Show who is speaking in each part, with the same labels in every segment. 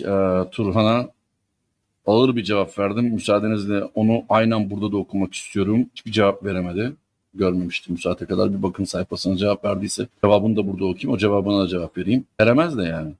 Speaker 1: e, Turhan'a ağır bir cevap verdim. Müsaadenizle onu aynen burada da okumak istiyorum. Hiçbir cevap veremedi. Görmemiştim bu saate kadar. Bir bakın sayfasına cevap verdiyse cevabını da burada okuyayım. O cevabına da cevap vereyim. Veremez de yani.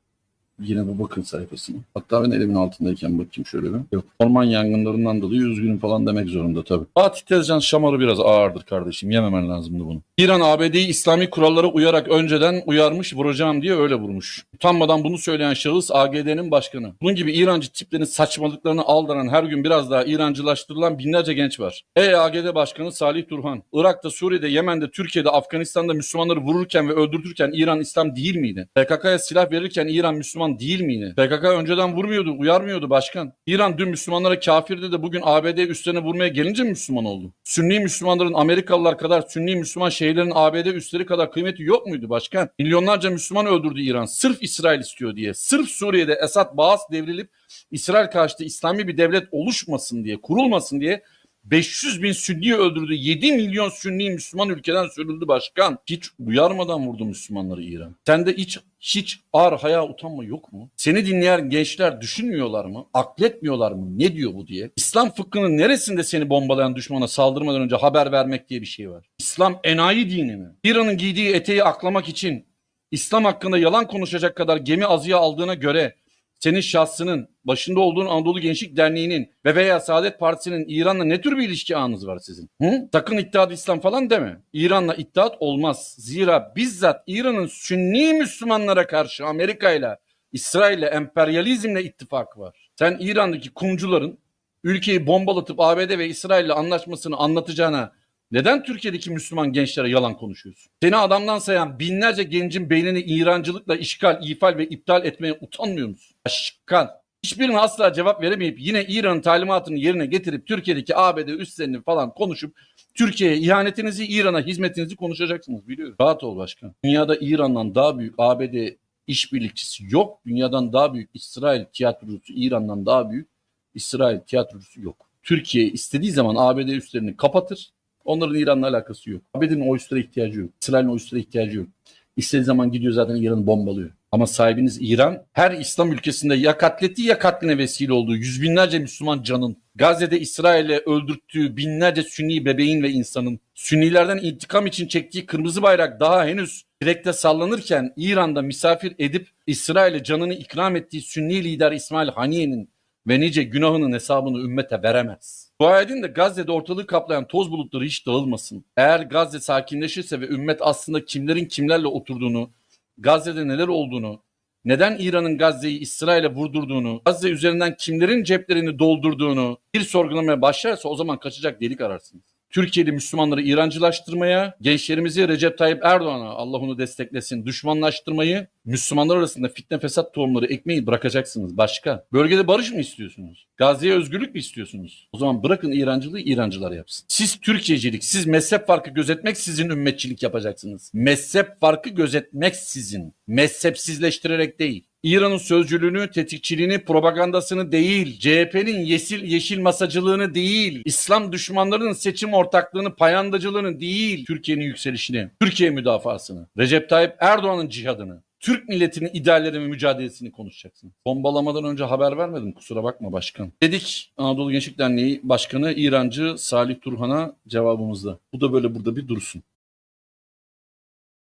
Speaker 1: Yine bu bakın sayfasına. Hatta ben elimin altındayken bakayım şöyle bir. Yok. Orman yangınlarından dolayı üzgünüm falan demek zorunda tabii. Fatih Tezcan şamarı biraz ağırdır kardeşim. Yememen lazımdı bunu. İran ABD'yi İslami kurallara uyarak önceden uyarmış vuracağım diye öyle vurmuş. Utanmadan bunu söyleyen şahıs AGD'nin başkanı. Bunun gibi İrancı tiplerin saçmalıklarını aldanan her gün biraz daha İrancılaştırılan binlerce genç var. Ey AGD Başkanı Salih Turhan. Irak'ta, Suriye'de, Yemen'de, Türkiye'de, Afganistan'da Müslümanları vururken ve öldürtürken İran İslam değil miydi? PKK'ya silah verirken İran Müslüman değil miydi? PKK önceden vurmuyordu, uyarmıyordu başkan. İran dün Müslümanlara kafirdi de bugün ABD üstlerine vurmaya gelince mi Müslüman oldu? Sünni Müslümanların Amerikalılar kadar Sünni Müslüman şehirlerin ABD üstleri kadar kıymeti yok muydu başkan? Milyonlarca Müslüman öldürdü İran. Sırf İsrail istiyor diye. Sırf Suriye'de Esad Bağız devrilip İsrail karşıtı İslami bir devlet oluşmasın diye, kurulmasın diye 500 bin Sünni'yi öldürdü. 7 milyon Sünni Müslüman ülkeden sürüldü başkan. Hiç uyarmadan vurdu Müslümanları İran. Sende hiç hiç ağır haya utanma yok mu? Seni dinleyen gençler düşünmüyorlar mı? Akletmiyorlar mı? Ne diyor bu diye? İslam fıkhının neresinde seni bombalayan düşmana saldırmadan önce haber vermek diye bir şey var? İslam enayi dini mi? İran'ın giydiği eteği aklamak için İslam hakkında yalan konuşacak kadar gemi azıya aldığına göre senin şahsının, başında olduğun Anadolu Gençlik Derneği'nin ve veya Saadet Partisi'nin İran'la ne tür bir ilişki ağınız var sizin? Hı? Sakın İttihat İslam falan deme. İran'la ittihat olmaz. Zira bizzat İran'ın Sünni Müslümanlara karşı Amerika'yla, İsrail'le, emperyalizmle ittifak var. Sen İran'daki kumcuların ülkeyi bombalatıp ABD ve İsrail'le anlaşmasını anlatacağına neden Türkiye'deki Müslüman gençlere yalan konuşuyorsun? Seni adamdan sayan binlerce gencin beynini İrancılıkla işgal, ifal ve iptal etmeye utanmıyor musun? Başkan. Hiçbirine asla cevap veremeyip yine İran'ın talimatını yerine getirip Türkiye'deki ABD üstlerini falan konuşup Türkiye'ye ihanetinizi, İran'a hizmetinizi konuşacaksınız biliyorum. Rahat ol başkan. Dünyada İran'dan daha büyük ABD işbirlikçisi yok. Dünyadan daha büyük İsrail tiyatrocusu, İran'dan daha büyük İsrail tiyatrocusu yok. Türkiye istediği zaman ABD üstlerini kapatır. Onların İran'la alakası yok. ABD'nin o üstlere ihtiyacı yok. İsrail'in o üstlere ihtiyacı yok. İstediği zaman gidiyor zaten İran'ı bombalıyor. Ama sahibiniz İran her İslam ülkesinde ya katlettiği ya katline vesile olduğu yüz binlerce Müslüman canın, Gazze'de İsrail'e öldürttüğü binlerce Sünni bebeğin ve insanın, Sünnilerden intikam için çektiği kırmızı bayrak daha henüz direkte sallanırken İran'da misafir edip İsrail'e canını ikram ettiği Sünni lider İsmail Haniye'nin ve nice günahının hesabını ümmete veremez. Dua edin de Gazze'de ortalığı kaplayan toz bulutları hiç dağılmasın. Eğer Gazze sakinleşirse ve ümmet aslında kimlerin kimlerle oturduğunu, Gazze'de neler olduğunu, neden İran'ın Gazze'yi İsrail'e vurdurduğunu, Gazze üzerinden kimlerin ceplerini doldurduğunu bir sorgulamaya başlarsa o zaman kaçacak delik ararsınız. Türkiye'li Müslümanları İrancılaştırmaya, gençlerimizi Recep Tayyip Erdoğan'a Allah onu desteklesin, düşmanlaştırmayı, Müslümanlar arasında fitne fesat tohumları ekmeği bırakacaksınız. Başka. Bölgede barış mı istiyorsunuz? Gazze'ye özgürlük mü istiyorsunuz? O zaman bırakın İrancılığı İrancılar yapsın. Siz Türkiye'cilik, siz mezhep farkı gözetmek sizin ümmetçilik yapacaksınız. Mezhep farkı gözetmek sizin. Mezhepsizleştirerek değil. İran'ın sözcülüğünü, tetikçiliğini, propagandasını değil, CHP'nin yeşil yeşil masacılığını değil, İslam düşmanlarının seçim ortaklığını, payandacılığını değil, Türkiye'nin yükselişini, Türkiye müdafasını, Recep Tayyip Erdoğan'ın cihadını, Türk milletinin idealleri ve mücadelesini konuşacaksın. Bombalamadan önce haber vermedim kusura bakma başkan. Dedik Anadolu Gençlik Derneği Başkanı İrancı Salih Turhan'a cevabımızda. Bu da böyle burada bir dursun.